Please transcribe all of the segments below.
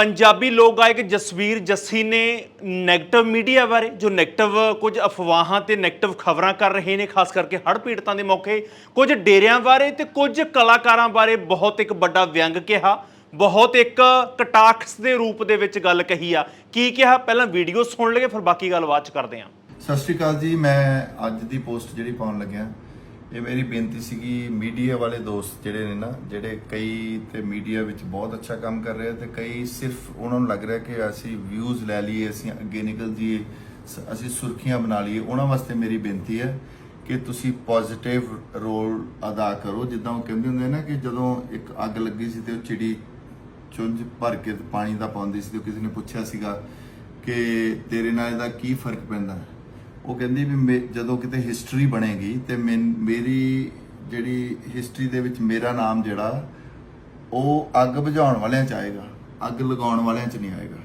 ਪੰਜਾਬੀ ਲੋਕ ਗਾਇਕ ਜਸਵੀਰ ਜੱਸੀ ਨੇ 네ਗੇਟਿਵ ਮੀਡੀਆ ਬਾਰੇ, ਜੋ 네ਗੇਟਿਵ ਕੁਝ ਅਫਵਾਹਾਂ ਤੇ 네ਗੇਟਿਵ ਖਬਰਾਂ ਕਰ ਰਹੇ ਨੇ, ਖਾਸ ਕਰਕੇ ਹੜ੍ਹ ਪੀੜਤਾਂ ਦੇ ਮੌਕੇ, ਕੁਝ ਡੇਰਿਆਂ ਬਾਰੇ ਤੇ ਕੁਝ ਕਲਾਕਾਰਾਂ ਬਾਰੇ ਬਹੁਤ ਇੱਕ ਵੱਡਾ ਵਿਅੰਗ ਕਿਹਾ, ਬਹੁਤ ਇੱਕ ਕਟਾਕਸ ਦੇ ਰੂਪ ਦੇ ਵਿੱਚ ਗੱਲ ਕਹੀ ਆ। ਕੀ ਕਿਹਾ? ਪਹਿਲਾਂ ਵੀਡੀਓ ਸੁਣ ਲਗੇ ਫਿਰ ਬਾਕੀ ਗੱਲ ਬਾਅਦ ਚ ਕਰਦੇ ਆ ਸਤਿ ਸ਼੍ਰੀ ਅਕਾਲ ਜੀ, ਮੈਂ ਅੱਜ ਦੀ ਪੋਸਟ ਜਿਹੜੀ ਪਾਉਣ ਲੱਗਿਆ ਇਹ ਮੇਰੀ ਬੇਨਤੀ ਸੀਗੀ ਮੀਡੀਆ ਵਾਲੇ ਦੋਸਤ ਜਿਹੜੇ ਨੇ ਨਾ, ਜਿਹੜੇ ਕਈ ਤੇ ਮੀਡੀਆ ਵਿੱਚ ਬਹੁਤ ਅੱਛਾ ਕੰਮ ਕਰ ਰਹੇ ਆ ਤੇ ਕਈ ਸਿਰਫ ਉਹਨਾਂ ਨੂੰ ਲੱਗ ਰਿਹਾ ਕਿ ਅਸੀਂ ਵਿਊਜ਼ ਲੈ ਲਈਏ, ਅਸੀਂ ਅੱਗੇ ਨਿਕਲ ਜਾਈਏ, ਸ- ਅਸੀਂ ਸੁਰਖੀਆਂ ਬਣਾ ਲਈਏ। ਉਹਨਾਂ ਵਾਸਤੇ ਮੇਰੀ ਬੇਨਤੀ ਹੈ ਕਿ ਤੁਸੀਂ ਪੋਜ਼ਿਟਿਵ ਰੋਲ ਅਦਾ ਕਰੋ। ਜਿੱਦਾਂ ਉਹ ਕਹਿੰਦੇ ਹੁੰਦੇ ਨਾ ਕਿ ਜਦੋਂ ਇੱਕ ਅੱਗ ਲੱਗੀ ਸੀ ਤੇ ਉਹ ਚਿੜੀ ਚੁੰਝ ਭਰ ਕੇ ਪਾਣੀ ਦਾ ਪਾਉਂਦੀ ਸੀ ਤੇ ਕਿਸੇ ਨੇ ਪੁੱਛਿਆ ਸੀਗਾ ਕਿ ਤੇਰੇ ਨਾਲ ਇਹਦਾ ਕੀ ਫ਼ਰਕ ਪੈਂਦਾ? ਉਹ ਕਹਿੰਦੀ ਵੀ ਮੇ- ਜਦੋਂ ਕਿਤੇ ਹਿਸਟਰੀ ਬਣੇਗੀ ਤੇ ਮੇਰੀ ਜਿਹੜੀ ਹਿਸਟਰੀ ਦੇ ਵਿੱਚ ਮੇਰਾ ਨਾਮ ਜਿਹੜਾ, ਉਹ ਅੱਗ ਬੁਝਾਉਣ ਵਾਲਿਆਂ ਚ ਆਏਗਾ, ਅੱਗ ਲਗਾਉਣ ਵਾਲਿਆਂ ਚ ਨਹੀਂ ਆਏਗਾ।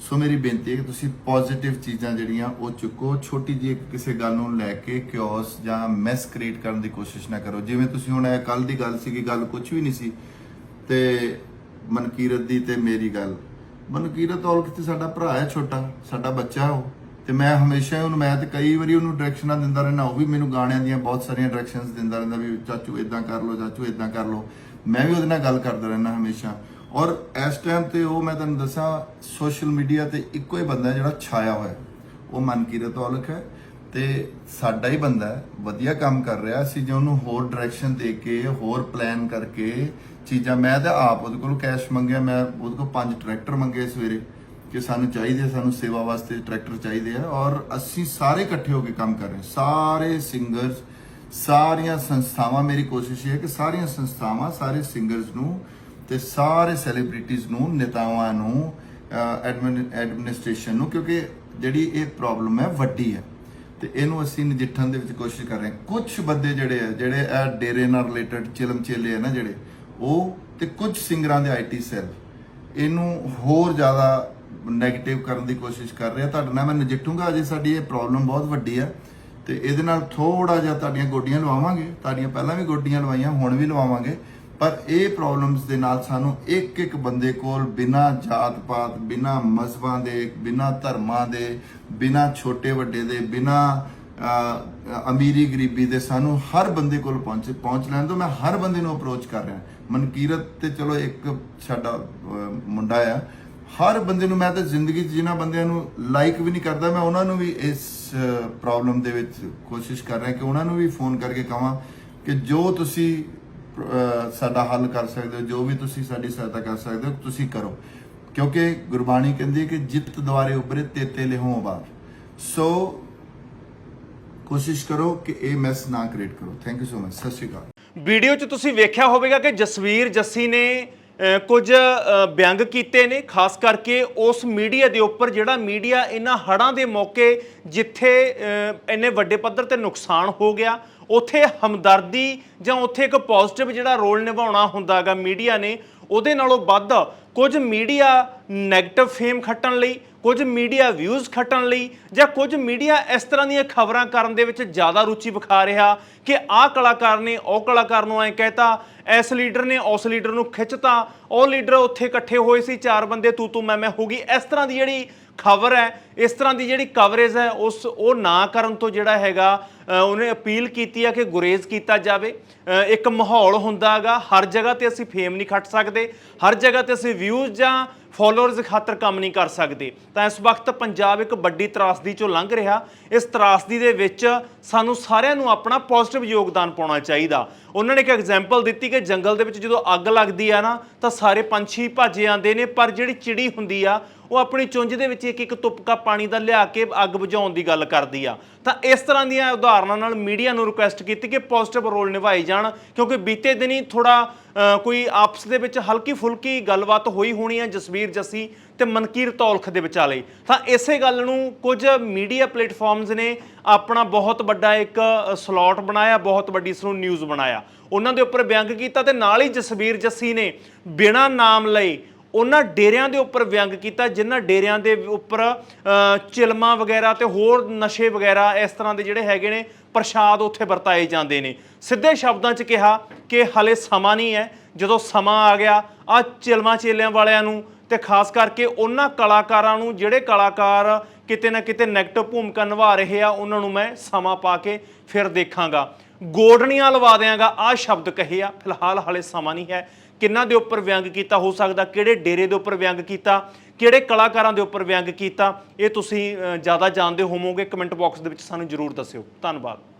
ਸੋ ਮੇਰੀ ਬੇਨਤੀ ਹੈ ਕਿ ਤੁਸੀਂ ਪੋਜ਼ਿਟਿਵ ਚੀਜ਼ਾਂ ਜਿਹੜੀਆਂ, ਉਹ ਚੁੱਕੋ। ਛੋਟੀ ਜਿਹੀ ਕਿਸੇ ਗੱਲ ਨੂੰ ਲੈ ਕੇ ਕਿਉਸ ਜਾਂ ਮੈਸ ਕ੍ਰੀਏਟ ਕਰਨ ਦੀ ਕੋਸ਼ਿਸ਼ ਨਾ ਕਰੋ। ਜਿਵੇਂ ਤੁਸੀਂ ਹੁਣ ਇਹ ਕੱਲ ਦੀ ਗੱਲ ਸੀਗੀ, ਗੱਲ ਕੁਝ ਵੀ ਨਹੀਂ ਸੀ, ਤੇ ਮਨਕੀਰਤ ਦੀ ਤੇ ਮੇਰੀ ਗੱਲ। ਮਨਕੀਰਤ ਔਲਖ ਤੇ ਸਾਡਾ ਭਰਾ ਹੈ ਛੋਟਾ, ਸਾਡਾ ਬੱਚਾ ਉਹ। ਤੇ ਮੈਂ ਹਮੇਸ਼ਾ ਹੀ ਉਹਨੂੰ, ਮੈਂ ਤੇ ਕਈ ਵਾਰੀ ਉਹਨੂੰ ਡਾਇਰੈਕਸ਼ਨਾਂ ਦਿੰਦਾ ਰਹਿਣਾ ਉਹ ਵੀ ਮੈਨੂੰ ਗਾਣਿਆਂ ਦੀਆਂ ਬਹੁਤ ਸਾਰੀਆਂ ਡਾਇਰੈਕਸ਼ਨਸ ਦਿੰਦਾ ਰਹਿੰਦਾ ਵੀ ਚਾਚੂ ਇਦਾਂ ਕਰ ਲਓ, ਚਾਚੂ ਇਦਾਂ ਕਰ ਲਓ। ਮੈਂ ਵੀ ਉਹਦੇ ਨਾਲ ਗੱਲ ਕਰਦਾ ਰਹਿਣਾ ਹਮੇਸ਼ਾ। ਔਰ ਇਸ ਟਾਈਮ ਤੇ ਉਹ ਮੈਂ ਤੁਹਾਨੂੰ ਦੱਸਾਂ ਸੋਸ਼ਲ ਮੀਡੀਆ ਤੇ ਇੱਕੋ ਹੀ ਬੰਦਾ ਜਿਹੜਾ ਛਾਇਆ ਹੋਇਆ। ਹੈ। ਉਹ ਮਨਕੀਰਤ ਔਲਖ ਹੈ ਤੇ ਸਾਡਾ ਹੀ ਬੰਦਾ ਹੈ, ਵਧੀਆ ਕੰਮ ਕਰ ਰਿਹਾ। ਅਸੀਂ ਜੇ ਉਹਨੂੰ ਹੋਰ ਡਾਇਰੈਕਸ਼ਨ ਦੇ ਕੇ, ਹੋਰ ਪਲਾਨ ਕਰਕੇ ਚੀਜ਼ਾਂ, ਮੈਂ ਤਾਂ ਆਪ ਉਹਦੇ ਕੋਲ ਕੈਸ਼ ਮੰਗਿਆ, ਮੈਂ ਉਹਦੇ ਕੋਲ ਪੰਜ ਟਰੈਕਟਰ ਮੰਗੇ ਸਵੇਰੇ। ਕਿ ਸਾਨੂੰ ਚਾਹੀਦੇ ਸਾਨੂੰ ਸੇਵਾ ਵਾਸਤੇ ਟਰੈਕਟਰ ਚਾਹੀਦੇ ਆ ਔਰ ਅਸੀਂ ਸਾਰੇ ਇਕੱਠੇ ਹੋ ਕੇ ਕੰਮ ਕਰ ਰਹੇ ਸਾਰੇ ਸਿੰਗਰਸ, ਸਾਰੀਆਂ ਸੰਸਥਾਵਾਂ, ਮੇਰੀ ਕੋਸ਼ਿਸ਼ ਹੈ ਕਿ ਸਾਰੀਆਂ ਸੰਸਥਾਵਾਂ, ਸਾਰੇ ਸਿੰਗਰਸ ਨੂੰ ਤੇ ਸਾਰੇ ਸੈਲੀਬ੍ਰਿਟੀਜ਼ ਨੂੰ, ਨੇਤਾਵਾਂ ਨੂੰ ਐਡਮਿਨਿਸਟ੍ਰੇਸ਼ਨ ਨੂੰ, ਕਿਉਂਕਿ ਜਿਹੜੀ ਇਹ ਪ੍ਰੋਬਲਮ ਹੈ ਵੱਡੀ ਹੈ ਤੇ ਇਹਨੂੰ ਅਸੀਂ ਨਜਿੱਠਣ ਦੇ ਵਿੱਚ ਕੋਸ਼ਿਸ਼ ਕਰ ਰਹੇ ਹਾਂ। ਕੁਝ ਬੰਦੇ ਜਿਹੜੇ ਆ, ਜਿਹੜੇ ਇਹ ਡੇਰੇ ਨਾਲ ਰਿਲੇਟਡ ਚਿਲਮ ਚੇਲੇ ਆ ਨਾ ਜਿਹੜੇ, ਉਹ ਤੇ ਕੁਝ ਸਿੰਗਰਾਂ ਦੇ ਆਈਟੀ ਸੈੱਲ ਇਹਨੂੰ ਹੋਰ ਜ਼ਿਆਦਾ 네ਗੇਟਿਵ ਕਰਨ ਦੀ ਕੋਸ਼ਿਸ਼ ਕਰ ਰਿਹਾ। ਤੁਹਾਡੇ ਨਾਲ ਮੈਂ ਨਜਿੱਠੂਗਾ, ਅਜੇ ਸਾਡੀ ਇਹ ਪ੍ਰੋਬਲਮ ਬਹੁਤ ਵੱਡੀ ਆ। ਤੇ ਇਹਦੇ ਨਾਲ ਥੋੜਾ ਜਿਹਾ ਤੁਹਾਡੀਆਂ ਗੋਡੀਆਂ ਲਵਾਵਾਂਗੇ। ਤੁਹਾਡੀਆਂ ਪਹਿਲਾਂ ਵੀ ਗੋਡੀਆਂ ਲਵਾਈਆਂ, ਹੁਣ ਵੀ ਲਵਾਵਾਂਗੇ। ਪਰ ਇਹ ਪ੍ਰੋਬਲਮਸ ਦੇ ਨਾਲ ਸਾਨੂੰ ਇੱਕ ਇੱਕ ਬੰਦੇ ਕੋਲ ਬਿਨਾ ਜਾਤ ਪਾਤ ਬਿਨਾ ਮਜ਼ਹਬਾਂ ਦੇ, ਬਿਨਾ ਧਰਮਾਂ ਦੇ, ਬਿਨਾ ਛੋਟੇ ਵੱਡੇ ਦੇ, ਬਿਨਾ ਅਮੀਰੀ ਗਰੀਬੀ ਦੇ ਸਾਨੂੰ ਹਰ ਬੰਦੇ ਕੋਲ ਪਹੁੰਚ ਪਹੁੰਚ ਲੈਣ ਤੋਂ ਮੈਂ ਹਰ ਬੰਦੇ ਨੂੰ ਅਪਰੋਚ ਕਰ ਰਿਹਾ। ਮਨਕੀਰਤ ਤੇ ਚਲੋ ਇੱਕ ਸਾਡਾ ਮੁੰਡਾ ਆ। ਹਰ ਬੰਦੇ ਨੂੰ ਮੈਂ ਤਾਂ ਜ਼ਿੰਦਗੀ 'ਚ ਜਿਨ੍ਹਾਂ ਬੰਦਿਆਂ ਨੂੰ ਲਾਈਕ ਵੀ ਨਹੀਂ ਕਰਦਾ, ਮੈਂ ਉਹਨਾਂ ਨੂੰ ਵੀ ਇਸ ਪ੍ਰੋਬਲਮ ਦੇ ਵਿੱਚ ਕੋਸ਼ਿਸ਼ ਕਰ ਰਿਹਾ ਕਿ ਉਹਨਾਂ ਨੂੰ ਵੀ ਫੋਨ ਕਰਕੇ ਕਹਾਂ ਕਿ ਜੋ ਤੁਸੀਂ ਸਾਡਾ ਹੱਲ ਕਰ ਸਕਦੇ ਹੋ, ਜੋ ਵੀ ਤੁਸੀਂ ਸਾਡੀ ਸਹਾਇਤਾ ਕਰ ਸਕਦੇ ਹੋ, ਤੁਸੀਂ ਕਰੋ। ਕਿਉਂਕਿ ਗੁਰਬਾਣੀ ਕਹਿੰਦੀ ਹੈ ਕਿ ਜਿੱਤ ਦੁਆਰੇ ਉਬਰੇ ਤੇਤੇ ਲਿਹੋਂ ਬਾਰ ਸੋ ਕੋਸ਼ਿਸ਼ ਕਰੋ ਕਿ ਇਹ ਮੈਸ ਨਾ ਕ੍ਰੀਏਟ ਕਰੋ। ਥੈਂਕ ਯੂ ਸੋ ਮਚ ਸਤਿ ਸ਼੍ਰੀ ਅਕਾਲ। ਵੀਡੀਓ 'ਚ ਤੁਸੀਂ ਵੇਖਿਆ ਹੋਵੇਗਾ ਕਿ ਜਸਵੀਰ ਜੱਸੀ ਨੇ ਕੁਝ ਵਿਅੰਗ ਕੀਤੇ ਨੇ, ਖਾਸ ਕਰਕੇ ਉਸ ਮੀਡੀਆ ਦੇ ਉੱਪਰ ਜਿਹੜਾ ਮੀਡੀਆ ਇਹਨਾਂ ਹੜ੍ਹਾਂ ਦੇ ਮੌਕੇ ਜਿੱਥੇ ਇੰਨੇ ਵੱਡੇ ਪੱਧਰ ਤੇ ਨੁਕਸਾਨ ਹੋ ਗਿਆ, ਉੱਥੇ ਹਮਦਰਦੀ ਜਾਂ ਉੱਥੇ ਇੱਕ ਪੋਜ਼ਿਟਿਵ ਜਿਹੜਾ ਰੋਲ ਨਿਭਾਉਣਾ ਹੁੰਦਾਗਾ ਮੀਡੀਆ ਨੇ, ਉਹਦੇ ਨਾਲੋਂ ਵੱਧ ਕੁਝ ਮੀਡੀਆ 네ਗੇਟਿਵ ਫੇਮ ਖੱਟਣ ਲਈ ਕੁਝ ਮੀਡੀਆ ਵਿਊਜ਼ ਖੱਟਣ ਲਈ ਜਾਂ ਕੁਝ ਮੀਡੀਆ ਇਸ ਤਰ੍ਹਾਂ ਦੀਆਂ ਖਬਰਾਂ ਕਰਨ ਦੇ ਵਿੱਚ ਜ਼ਿਆਦਾ ਰੁਚੀ ਵਿਖਾ ਰਿਹਾ ਕਿ ਆਹ ਕਲਾਕਾਰ ਨੇ ਉਹ ਕਲਾਕਾਰ ਨੂੰ ਐ ਕਹਿਤਾ, ਇਸ ਲੀਡਰ ਨੇ ਉਸ ਲੀਡਰ ਨੂੰ ਖਿੱਚਤਾ, ਉਹ ਲੀਡਰ ਉੱਥੇ ਇਕੱਠੇ ਹੋਏ ਸੀ, ਚਾਰ ਬੰਦੇ ਤੂੰ ਤੂੰ ਮੈਂ ਮੈਂ ਹੋ ਗਈ। ਇਸ ਤਰ੍ਹਾਂ ਦੀ ਜਿਹੜੀ ਖਬਰ ਹੈ, ਇਸ ਤਰ੍ਹਾਂ ਦੀ ਜਿਹੜੀ ਕਵਰੇਜ ਹੈ, ਉਸ ਉਹ ਨਾ ਕਰਨ ਤੋਂ ਜਿਹੜਾ ਹੈਗਾ ਉਹਨੇ ਅਪੀਲ ਕੀਤੀ ਹੈ ਕਿ ਗੁਰੇਜ਼ ਕੀਤਾ ਜਾਵੇ। ਇੱਕ ਮਾਹੌਲ ਹੁੰਦਾ ਹੈਗਾ, ਹਰ ਜਗ੍ਹਾ ਤੇ ਅਸੀਂ ਫੇਮ ਨਹੀਂ ਖੱਟ ਸਕਦੇ, ਹਰ ਜਗ੍ਹਾ ਤੇ ਅਸੀਂ ਵਿਊਜ਼ ਜਾਂ ਫਾਲੋਅਰਸ ਖਾਤਰ ਕੰਮ ਨਹੀਂ ਕਰ ਸਕਦੇ। ਤਾਂ ਇਸ ਵਕਤ ਪੰਜਾਬ ਇੱਕ ਵੱਡੀ ਤਰਾਸਦੀ ਚੋਂ ਲੰਘ ਰਿਹਾ। ਇਸ ਤਰਾਸਦੀ ਦੇ ਵਿੱਚ ਸਾਨੂੰ ਸਾਰਿਆਂ ਨੂੰ ਆਪਣਾ ਪੋਜ਼ਿਟਿਵ ਯੋਗਦਾਨ ਪਾਉਣਾ ਚਾਹੀਦਾ। ਉਹਨਾਂ ਨੇ ਇੱਕ ਐਗਜ਼ਾਮਪਲ ਦਿੱਤੀ ਕਿ ਜੰਗਲ ਦੇ ਵਿੱਚ ਜਦੋਂ ਅੱਗ ਲੱਗਦੀ ਆ ਨਾ, ਤਾਂ ਸਾਰੇ ਪੰਛੀ ਭੱਜ ਜਾਂਦੇ ਨੇ, ਪਰ ਜਿਹੜੀ ਚਿੜੀ ਹੁੰਦੀ ਆ ਉਹ ਆਪਣੀ ਚੁੰਝ ਦੇ ਵਿੱਚ ਇੱਕ ਇੱਕ ਤੁਪਕਾ ਪਾਣੀ ਦਾ ਲਿਆ ਕੇ ਅੱਗ ਬੁਝਾਉਣ ਦੀ ਗੱਲ ਕਰਦੀ ਆ। ਤਾਂ ਇਸ ਤਰ੍ਹਾਂ ਦੀਆਂ ਉਦਾਹਰਨਾਂ ਨਾਲ ਮੀਡੀਆ ਨੂੰ ਰਿਕੁਐਸਟ ਕੀਤੀ ਕਿ ਪੋਜ਼ਿਟਿਵ ਰੋਲ ਨਿਭਾਏ ਜਾਣ, ਕਿਉਂਕਿ ਬੀਤੇ ਦਿਨੀ ਥੋੜਾ ਕੋਈ ਆਪਸ ਦੇ ਵਿੱਚ ਹਲਕੀ ਫੁਲਕੀ ਗੱਲਬਾਤ ਹੋਈ ਹੋਣੀ ਆ ਜਸਵੀਰ ਜੱਸੀ ਤੇ ਮਨਕੀਰ ਤੌਲਖ ਦੇ ਵਿਚਾਲੇ। ਤਾਂ ਇਸੇ ਗੱਲ ਨੂੰ ਕੁਝ ਮੀਡੀਆ ਪਲੇਟਫਾਰਮਸ ਨੇ ਆਪਣਾ ਬਹੁਤ ਵੱਡਾ ਇੱਕ ਸਲੋਟ ਬਣਾਇਆ, ਬਹੁਤ ਵੱਡੀ ਇਸ ਨੂੰ ਨਿਊਜ਼ ਬਣਾਇਆ। ਉਹਨਾਂ ਦੇ ਉੱਪਰ ਵਿਅੰਗ ਕੀਤਾ ਤੇ ਨਾਲ ਹੀ ਜਸਵੀਰ ਜੱਸੀ ਨੇ ਬਿਨਾਂ ਨਾਮ ਲਏ ਉਹਨਾਂ ਡੇਰਿਆਂ ਦੇ ਉੱਪਰ ਵਿਅੰਗ ਕੀਤਾ ਜਿਨ੍ਹਾਂ ਡੇਰਿਆਂ ਦੇ ਉੱਪਰ ਅ, ਚਿਲਮਾਂ ਵਗੈਰਾ ਤੇ ਹੋਰ ਨਸ਼ੇ ਵਗੈਰਾ ਇਸ ਤਰ੍ਹਾਂ ਦੇ ਜਿਹੜੇ ਹੈਗੇ ਨੇ ਪ੍ਰਸ਼ਾਦ ਉੱਥੇ ਵਰਤਾਏ ਜਾਂਦੇ ਨੇ। ਸਿੱਧੇ ਸ਼ਬਦਾਂ 'ਚ ਕਿਹਾ ਕਿ ਹਲੇ ਸਮਾਂ ਨਹੀਂ ਹੈ। ਜਦੋਂ ਸਮਾਂ ਆ ਗਿਆ ਆ ਚਿਲਮਾਂ ਚੇਲਿਆਂ ਵਾਲਿਆਂ ਨੂੰ ਤੇ ਖਾਸ ਕਰਕੇ ਉਹਨਾਂ ਕਲਾਕਾਰਾਂ ਨੂੰ ਜਿਹੜੇ ਕਲਾਕਾਰ ਕਿਤੇ ਨਾ ਕਿਤੇ ਨੈਗੇਟਿਵ ਭੂਮਿਕਾ ਨਿਭਾ ਰਹੇ ਆ, ਉਹਨਾਂ ਨੂੰ ਮੈਂ ਸਮਾਂ ਪਾ ਕੇ ਫਿਰ ਦੇਖਾਂਗਾ। ਗੋਡਣੀਆਂ ਲਵਾ ਦਿਆਂਗਾ ਆ ਸ਼ਬਦ ਕਹੇ ਆ, ਫਿਲਹਾਲ ਹਾਲੇ ਸਮਾਂ ਨਹੀਂ ਹੈ। ਕਿੰਨਾਂ ਦੇ ਉੱਪਰ ਵਿਅੰਗ ਕੀਤਾ ਹੋ ਸਕਦਾ, ਕਿਹੜੇ ਡੇਰੇ ਦੇ ਉੱਪਰ ਵਿਅੰਗ ਕੀਤਾ, ਕਿਹੜੇ ਕਲਾਕਾਰਾਂ ਦੇ ਉੱਪਰ ਵਿਅੰਗ ਕੀਤਾ, ਇਹ ਤੁਸੀਂ ਜ਼ਿਆਦਾ ਜਾਣਦੇ ਹੋਵੋਗੇ, ਕਮੈਂਟ ਬਾਕਸ ਦੇ ਵਿੱਚ ਸਾਨੂੰ ਜਰੂਰ ਦੱਸਿਓ। ਧੰਨਵਾਦ।